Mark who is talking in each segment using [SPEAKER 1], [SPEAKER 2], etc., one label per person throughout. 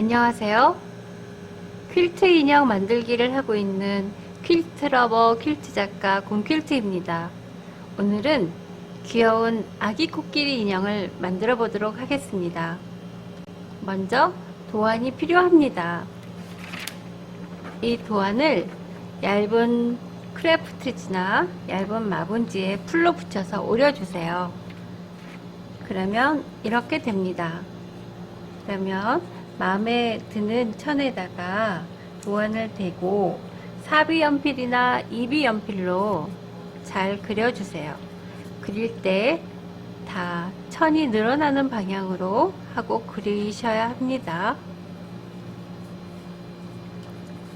[SPEAKER 1] 안녕하세요. 퀼트 인형 만들기를 하고 있는 퀼트러버 퀼트 작가 곰퀼트입니다. 오늘은 귀여운 아기 코끼리 인형을 만들어 보도록 하겠습니다. 먼저 도안이 필요합니다. 이 도안을 얇은 크래프트지나 얇은 마분지에 풀로 붙여서 오려주세요. 그러면 이렇게 됩니다. 그러면 마음에 드는 천에다가 도안을 대고 사비 연필이나 이비 연필로 잘 그려주세요. 그릴 때 다 천이 늘어나는 방향으로 하고 그리셔야 합니다.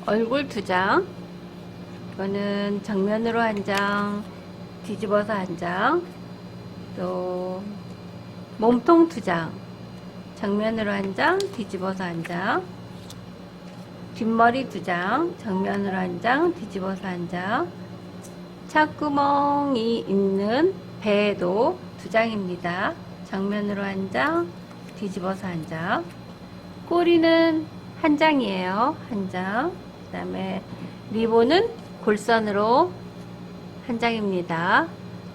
[SPEAKER 1] 얼굴 두 장, 이거는 정면으로 한 장, 뒤집어서 한 장, 또 몸통 두 장, 정면으로 한 장, 뒤집어서 한 장, 뒷머리 두 장, 정면으로 한 장, 뒤집어서 한 장, 차구멍이 있는 배도 두 장입니다. 정면으로 한 장, 뒤집어서 한 장. 꼬리는 한 장이에요. 한 장. 그 다음에 리본은 골선으로 한 장입니다.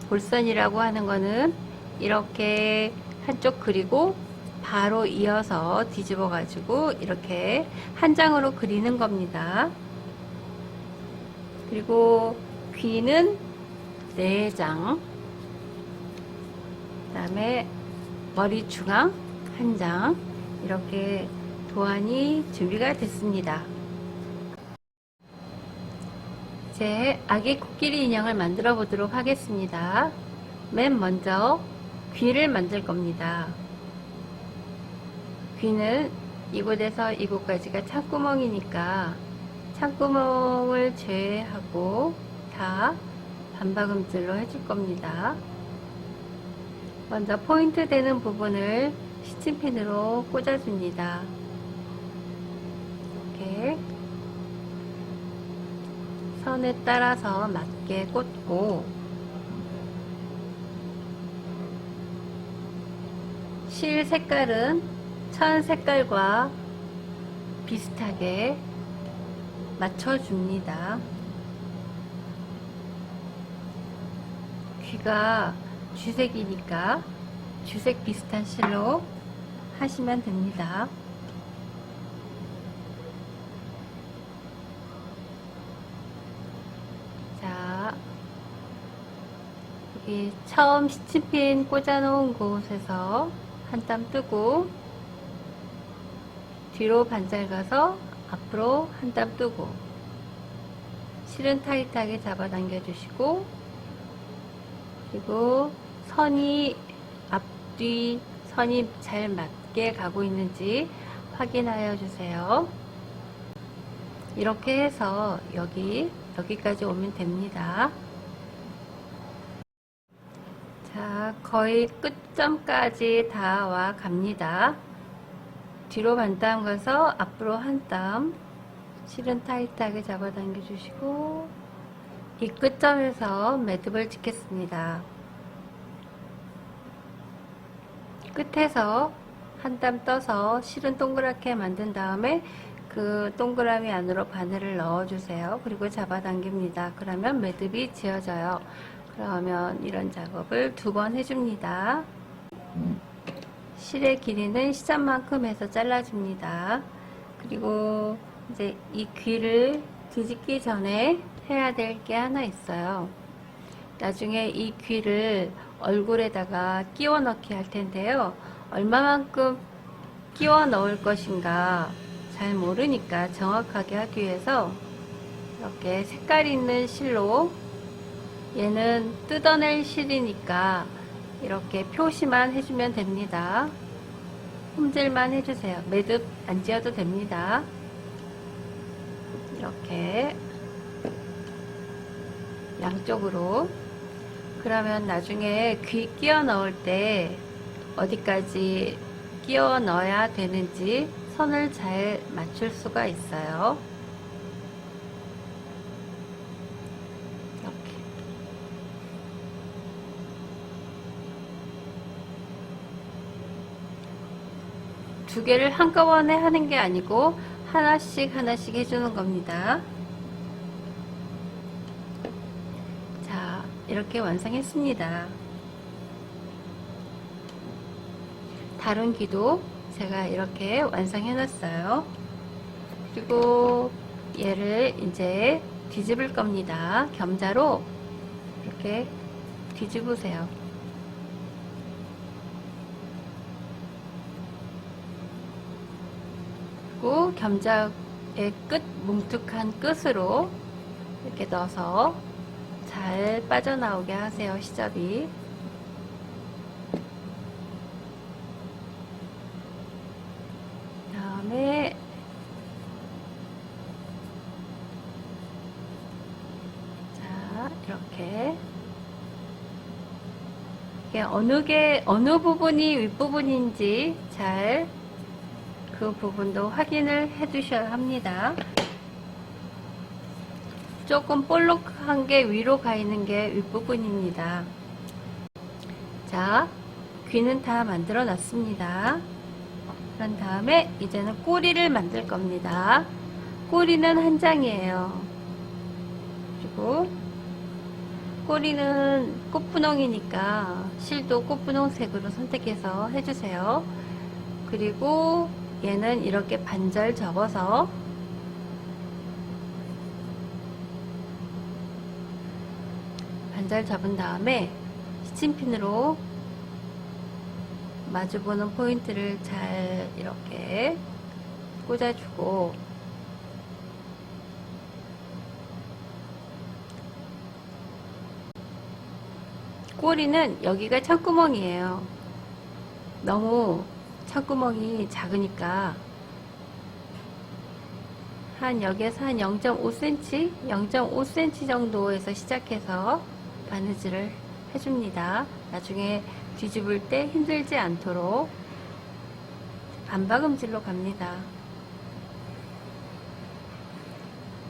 [SPEAKER 1] 골선이라고 하는 거는 이렇게 한쪽 그리고 바로 이어서 뒤집어 가지고 이렇게 한 장으로 그리는 겁니다. 그리고 귀는 네 장. 그 다음에 머리 중앙 한 장. 이렇게 도안이 준비가 됐습니다. 이제 아기 코끼리 인형을 만들어 보도록 하겠습니다. 맨 먼저 귀를 만들 겁니다. 귀는 이곳에서 이곳까지가 창구멍이니까 창구멍을 제외하고 다 반박음질로 해줄 겁니다. 먼저 포인트 되는 부분을 시침핀으로 꽂아줍니다. 이렇게 선에 따라서 맞게 꽂고 실 색깔은 천 색깔과 비슷하게 맞춰줍니다. 귀가 주색이니까 주색 비슷한 실로 하시면 됩니다. 자, 여기 처음 시침핀 꽂아놓은 곳에서 한 땀 뜨고 뒤로 반잘 가서 앞으로 한 땀 뜨고 실은 타이트하게 잡아당겨 주시고 그리고 선이 앞뒤 선이 잘 맞게 가고 있는지 확인하여 주세요. 이렇게 해서 여기 여기까지 오면 됩니다. 자, 거의 끝점까지 다 와 갑니다. 뒤로 반땀 가서 앞으로 한 땀 실은 타이트하게 잡아당겨 주시고 이 끝점에서 매듭을 짓겠습니다. 끝에서 한 땀 떠서 실은 동그랗게 만든 다음에 그 동그라미 안으로 바늘을 넣어주세요. 그리고 잡아당깁니다. 그러면 매듭이 지어져요. 그러면 이런 작업을 두 번 해줍니다. 실의 길이는 시접만큼 해서 잘라줍니다. 그리고 이제 이 귀를 뒤집기 전에 해야 될 게 하나 있어요. 나중에 이 귀를 얼굴에다가 끼워 넣기 할 텐데요. 얼마만큼 끼워 넣을 것인가 잘 모르니까 정확하게 하기 위해서 이렇게 색깔 있는 실로 얘는 뜯어낼 실이니까 이렇게 표시만 해주면 됩니다. 홈질만 해주세요. 매듭 안 지어도 됩니다. 이렇게 양쪽으로 그러면 나중에 귀 끼워 넣을 때 어디까지 끼워 넣어야 되는지 선을 잘 맞출 수가 있어요. 두두 개를 한꺼번에 하는 게 아니고 하나씩 하나씩 해주는 겁니다. 자, 이렇게 완성했습니다. 다른 귀도 제가 이렇게 완성해 놨어요. 그리고 얘를 이제 뒤집을 겁니다. 겸자로 이렇게 뒤집으세요. 그리고 겸자의 끝 뭉툭한 끝으로 이렇게 넣어서 잘 빠져나오게 하세요. 시접이. 다음에 자 이렇게 어느 게 어느 부분이 윗부분인지 잘 그 부분도 확인을 해 두셔야 합니다. 조금 볼록한 게 위로 가 있는 게 윗부분입니다. 자, 귀는 다 만들어 놨습니다. 그런 다음에 이제는 꼬리를 만들 겁니다. 꼬리는 한 장이에요. 그리고 꼬리는 꽃분홍이니까 실도 꽃분홍색으로 선택해서 해주세요. 그리고 얘는 이렇게 반절 접어서 반절 접은 다음에 시침핀으로 마주보는 포인트를 잘 이렇게 꽂아주고 꼬리는 여기가 창구멍이에요. 너무 창구멍이 작으니까 한 여기에서 한 0.5cm, 0.5cm 정도에서 시작해서 바느질을 해줍니다. 나중에 뒤집을 때 힘들지 않도록 반박음질로 갑니다.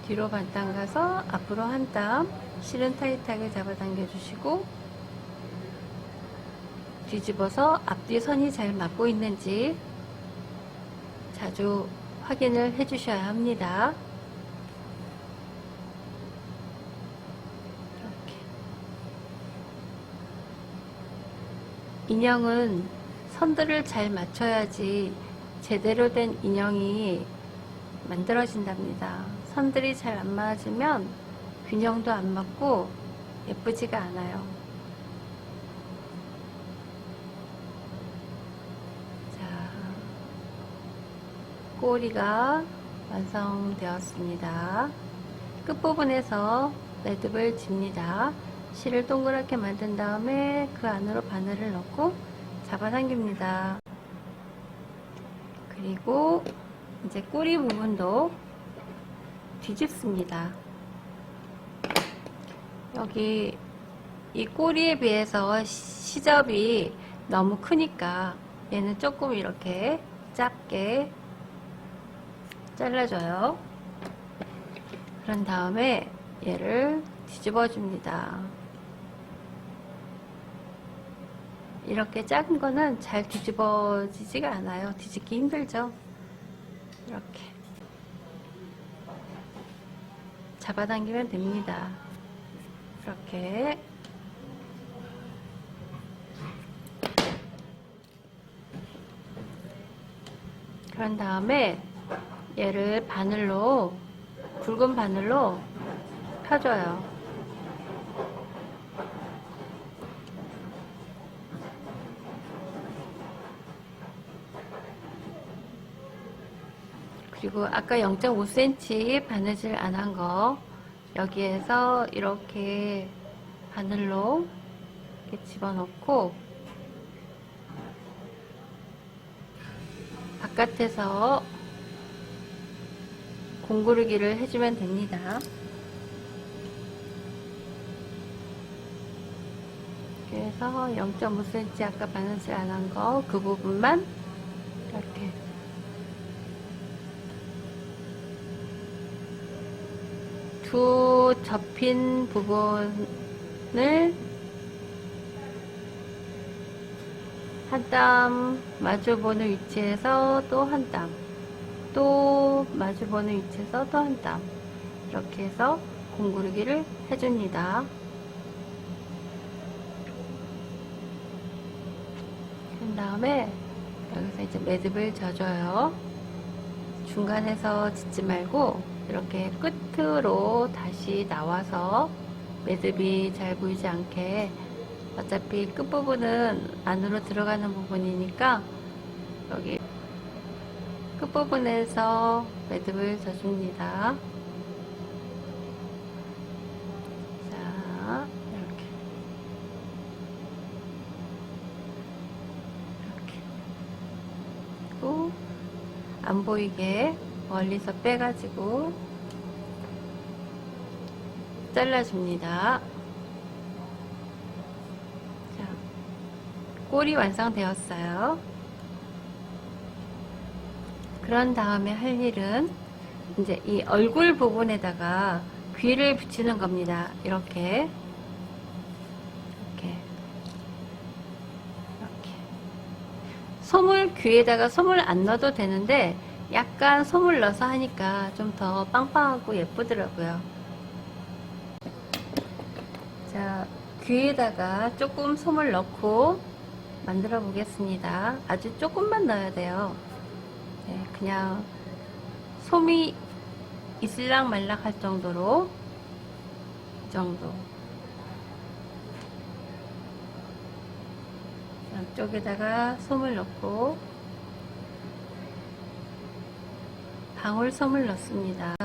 [SPEAKER 1] 뒤로 반땅 가서 앞으로 한 땀 실은 타이트하게 잡아당겨 주시고 뒤집어서 앞뒤 선이 잘 맞고 있는지 자주 확인을 해 주셔야 합니다. 이렇게. 인형은 선들을 잘 맞춰야지 제대로 된 인형이 만들어진답니다. 선들이 잘 안 맞으면 균형도 안 맞고 예쁘지가 않아요. 자, 꼬리가 완성되었습니다. 끝부분에서 매듭을 집니다. 실을 동그랗게 만든 다음에 그 안으로 바늘을 넣고 잡아당깁니다. 그리고 이제 꼬리 부분도 뒤집습니다. 여기 이 꼬리에 비해서 시접이 너무 크니까 얘는 조금 이렇게 짧게 잘라줘요. 그런 다음에 얘를 뒤집어 줍니다. 이렇게 작은 거는 잘 뒤집어지지가 않아요. 뒤집기 힘들죠? 이렇게. 잡아당기면 됩니다. 이렇게. 그런 다음에 얘를 바늘로, 굵은 바늘로 펴줘요. 그리고 아까 0.5cm 바느질 안 한 거 여기에서 이렇게 바늘로 이렇게 집어넣고 바깥에서 공구르기를 해주면 됩니다. 그래서 0.5cm 아까 바느질 안 한 거 그 부분만 이렇게 두 접힌 부분을 한한땀 마주보는 위치에서 또 한 땀, 또 마주보는 위치에서 또 한 땀. 이렇게 해서 공구르기를 해줍니다. 그 다음에 여기서 이제 매듭을 져줘요. 중간에서 짓지 말고 이렇게 끝으로 다시 나와서 매듭이 잘 보이지 않게 어차피 끝부분은 안으로 들어가는 부분이니까 여기 끝부분에서 매듭을 져줍니다. 자, 이렇게. 이렇게. 그리고 안 보이게 멀리서 빼가지고 잘라줍니다. 자, 꼴이 완성되었어요. 그런 다음에 할 일은 이제 이 얼굴 부분에다가 귀를 붙이는 겁니다. 이렇게. 이렇게. 이렇게. 솜을 귀에다가 솜을 안 넣어도 되는데 약간 솜을 넣어서 하니까 좀 더 빵빵하고 예쁘더라고요. 자, 귀에다가 조금 솜을 넣고 만들어 보겠습니다. 아주 조금만 넣어야 돼요. 네, 그냥 솜이 있을랑 말락 할 정도로 이 정도 양쪽에다가 솜을 넣고 방울솜을 넣습니다.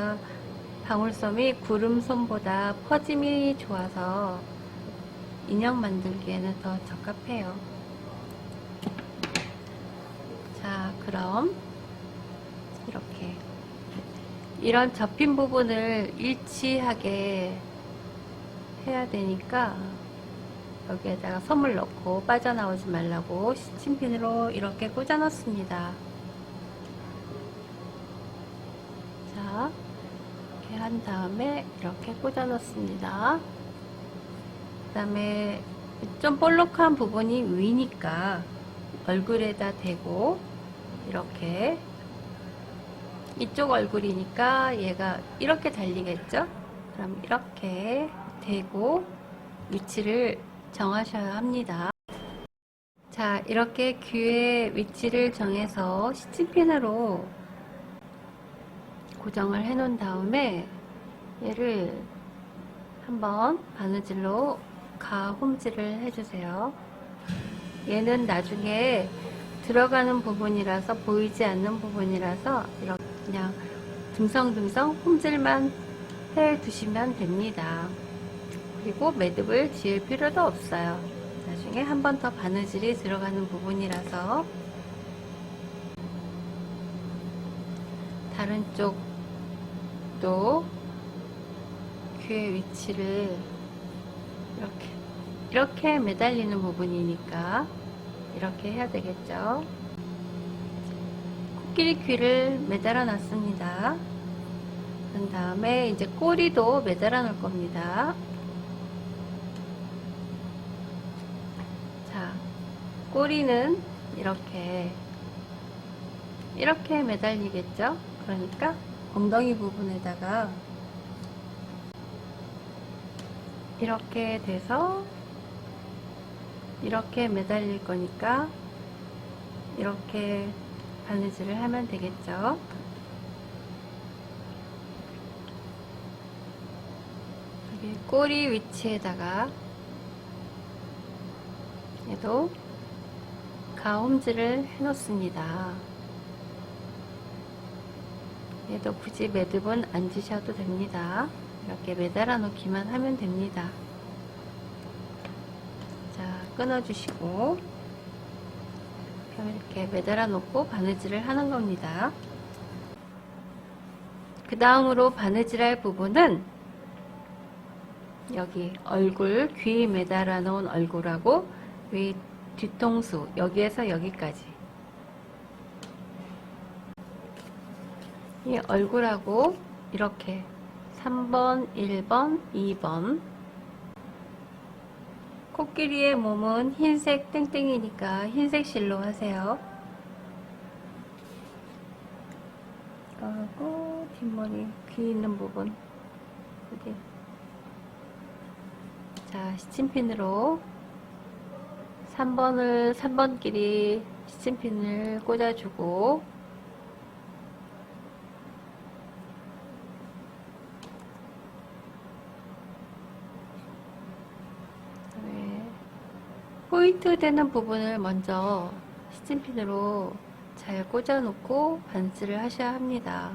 [SPEAKER 1] 방울솜이 구름솜보다 퍼짐이 좋아서 인형 만들기에는 더 적합해요. 자, 그럼 이런 접힌 부분을 일치하게 해야 되니까 여기에다가 솜을 넣고 빠져나오지 말라고 시침핀으로 이렇게 꽂아 넣습니다. 자, 이렇게 한 다음에 이렇게 꽂아 넣습니다. 그 다음에 좀 볼록한 부분이 위니까 얼굴에다 대고 이렇게 이쪽 얼굴이니까 얘가 이렇게 달리겠죠? 그럼 이렇게 대고 위치를 정하셔야 합니다. 자, 이렇게 귀의 위치를 정해서 시침핀으로 고정을 해 놓은 다음에 얘를 한번 바느질로 가 홈질을 해주세요. 얘는 나중에 들어가는 부분이라서 보이지 않는 부분이라서 이렇게 그냥 듬성듬성 홈질만 해 두시면 됩니다. 그리고 매듭을 지을 필요도 없어요. 나중에 한 번 더 바느질이 들어가는 부분이라서 다른 쪽도 귀의 위치를 이렇게 이렇게 매달리는 부분이니까 이렇게 해야 되겠죠. 코끼리 귀를 매달아 놨습니다. 그 다음에 이제 꼬리도 매달아 놓을 겁니다. 자, 꼬리는 이렇게 이렇게 매달리겠죠? 그러니까 엉덩이 부분에다가 이렇게 돼서 이렇게 매달릴 거니까 이렇게 바느질을 하면 되겠죠. 여기 꼬리 위치에다가 얘도 가홈질을 해 놓습니다. 얘도 굳이 매듭은 안 지셔도 됩니다. 이렇게 매달아 놓기만 하면 됩니다. 자, 끊어주시고 이렇게 매달아 놓고 바느질을 하는 겁니다. 그 다음으로 바느질할 부분은 여기 얼굴, 귀 매달아 놓은 얼굴하고 위 뒤통수 여기에서 여기까지 이 얼굴하고 이렇게 3번, 1번, 2번 코끼리의 몸은 흰색 땡땡이니까 흰색 실로 하세요. 하고 뒷머리 귀 있는 부분 여기 자 시침핀으로 3번을 3번 길이 시침핀을 꽂아주고 그다음에 포인트 되는 부분을 먼저 시침핀으로 잘 꽂아 놓고 반스를 하셔야 합니다.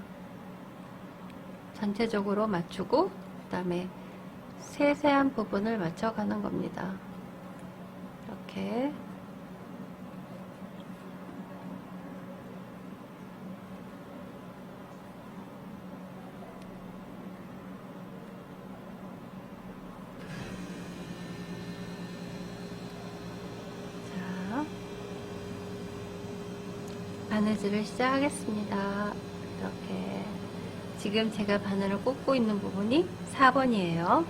[SPEAKER 1] 전체적으로 맞추고 그 다음에 세세한 부분을 맞춰가는 겁니다. 이렇게 자 바느질을 시작하겠습니다. 이렇게 지금 제가 바늘을 꽂고 있는 부분이 4번이에요.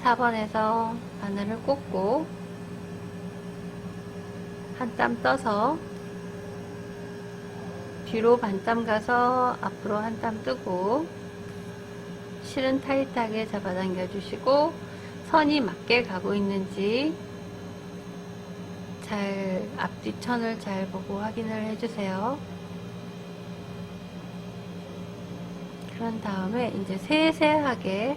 [SPEAKER 1] 4번에서 바늘을 꽂고 한 땀 떠서 뒤로 반땀 가서 앞으로 한 땀 뜨고 실은 타이트하게 잡아당겨 주시고 선이 맞게 가고 있는지 잘 앞뒤 천을 잘 보고 확인을 해주세요. 그런 다음에 이제 세세하게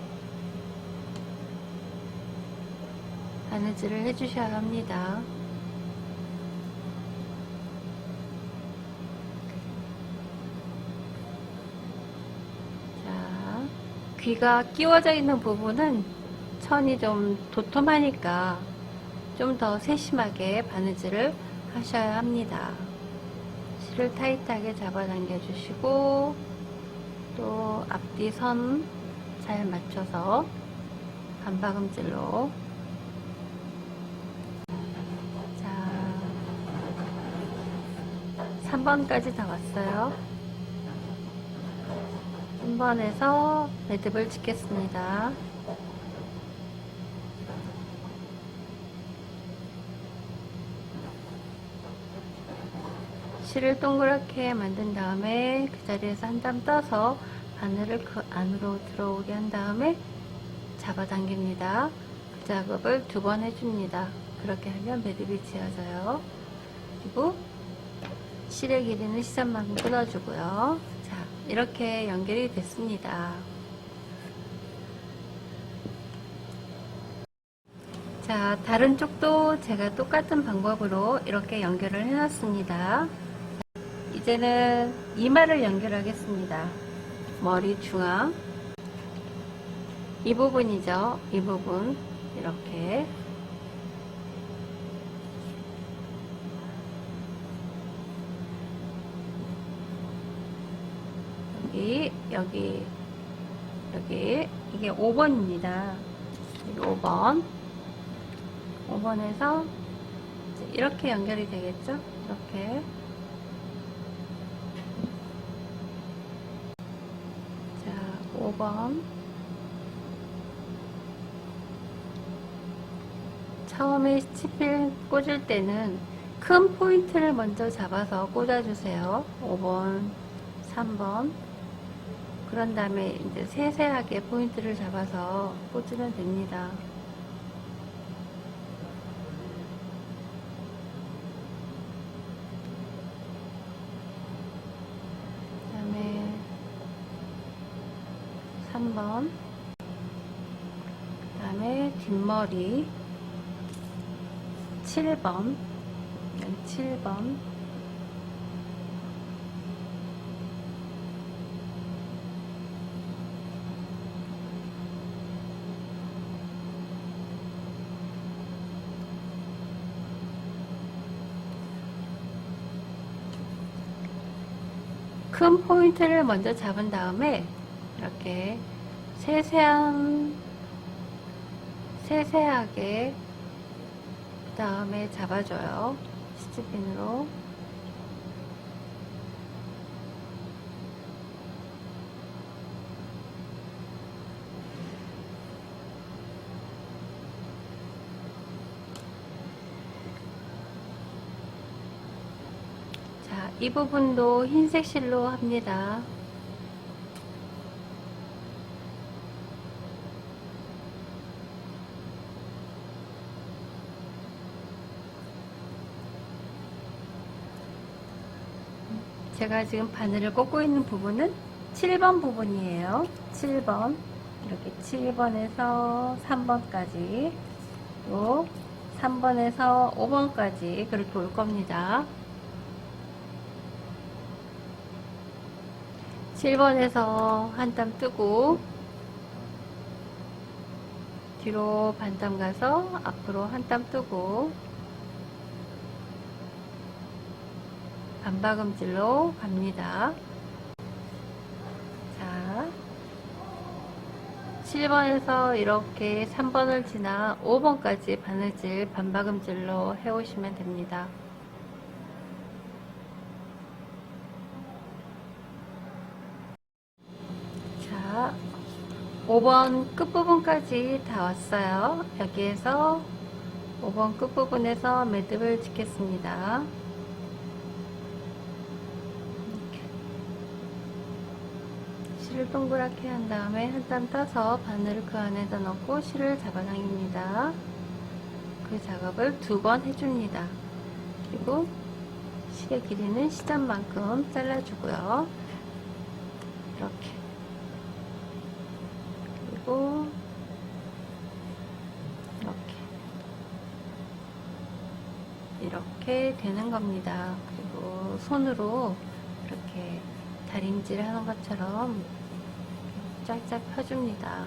[SPEAKER 1] 바느질을 해주셔야 합니다. 자, 귀가 끼워져 있는 부분은 천이 좀 도톰하니까 좀 더 세심하게 바느질을 하셔야 합니다. 실을 타이트하게 잡아당겨 주시고 또 앞뒤 선 잘 맞춰서 반박음질로. 자 3번까지 다 왔어요. 3번에서 매듭을 짓겠습니다 실을 동그랗게 만든 다음에 그 자리에서 한땀 떠서 바늘을 그 안으로 들어오게 한 다음에 잡아당깁니다. 그 작업을 두 번 해줍니다. 그렇게 하면 매듭이 지어져요. 그리고 실의 길이는 시선만큼 끊어주고요. 자, 이렇게 연결이 됐습니다. 자, 다른 쪽도 제가 똑같은 방법으로 이렇게 연결을 해놨습니다. 이제는 이마를 연결하겠습니다. 머리 중앙 이 부분이죠. 이 부분 이렇게 여기 여기 여기 이게 5번입니다. 여기 5번 5번에서 이렇게 연결이 되겠죠? 이렇게 자, 5번. 처음에 스티필 꽂을 때는 큰 포인트를 먼저 잡아서 꽂아주세요. 5번, 3번. 그런 다음에 이제 세세하게 포인트를 잡아서 꽂으면 됩니다. 그 다음에 3번 그 다음에 뒷 머리. 7번. 7번. 큰 포인트를 먼저 잡은 다음에 이렇게 세세한 세세하게 그 다음에 잡아줘요. 시즈핀으로 자, 이 부분도 흰색 실로 합니다. 제가 지금 바늘을 꽂고 있는 부분은 7번 부분이에요. 7번. 이렇게 7번에서 3번까지 또 3번에서 5번까지 그렇게 올 겁니다. 7번에서 한 땀 뜨고 뒤로 반땀 가서 앞으로 한 땀 뜨고 반박음질로 갑니다. 자, 7번에서 이렇게 3번을 지나 5번까지 바느질 반박음질로 해오시면 됩니다. 자, 5번 끝부분까지 다 왔어요. 여기에서 5번 끝부분에서 매듭을 짓겠습니다. 실을 동그랗게 한 다음에 한 땀 따서 바늘을 그 안에다 넣고 실을 잡아당깁니다. 그 작업을 두 번 해줍니다. 그리고 실의 길이는 시접만큼 잘라주고요. 이렇게. 그리고 이렇게. 이렇게 되는 겁니다. 그리고 손으로 이렇게 다림질 하는 것처럼 쫙쫙 펴줍니다.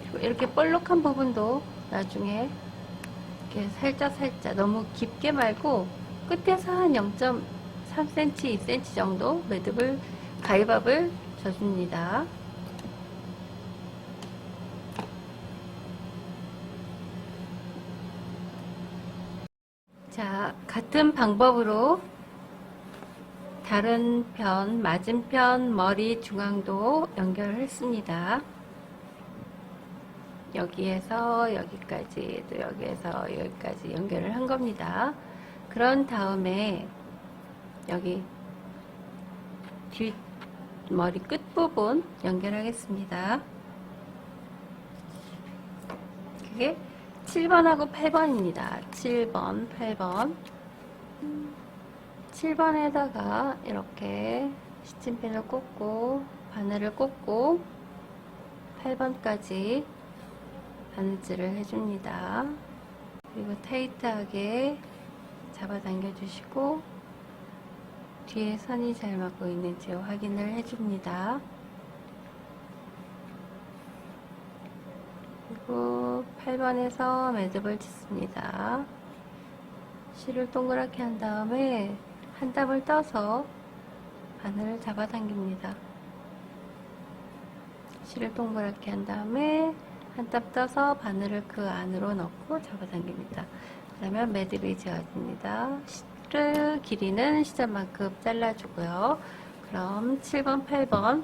[SPEAKER 1] 그리고 이렇게 볼록한 부분도 나중에 이렇게 살짝 살짝 너무 깊게 말고 끝에서 한 0.3cm, 2cm 정도 매듭을 가위밥을 져줍니다. 자, 같은 방법으로 다른 편, 맞은편 머리 중앙도 연결했습니다. 여기에서 여기까지, 또 여기에서 여기까지 연결을 한 겁니다. 그런 다음에 여기 뒷 머리 끝부분 연결하겠습니다. 그게 7번하고 8번입니다. 7번, 8번. 7번에다가 이렇게 시침핀을 꽂고 바늘을 꽂고 8번까지 바느질을 해줍니다. 그리고 타이트하게 잡아당겨 주시고 뒤에 선이 잘 맞고 있는지 확인을 해줍니다. 그리고 8번에서 매듭을 짓습니다. 실을 동그랗게 한 다음에 한 땀을 떠서 바늘을 잡아당깁니다. 실을 동그랗게 한 다음에 한 땀 떠서 바늘을 그 안으로 넣고 잡아당깁니다. 그러면 매듭이 지어집니다. 실을 길이는 시접만큼 잘라주고요. 그럼 7번, 8번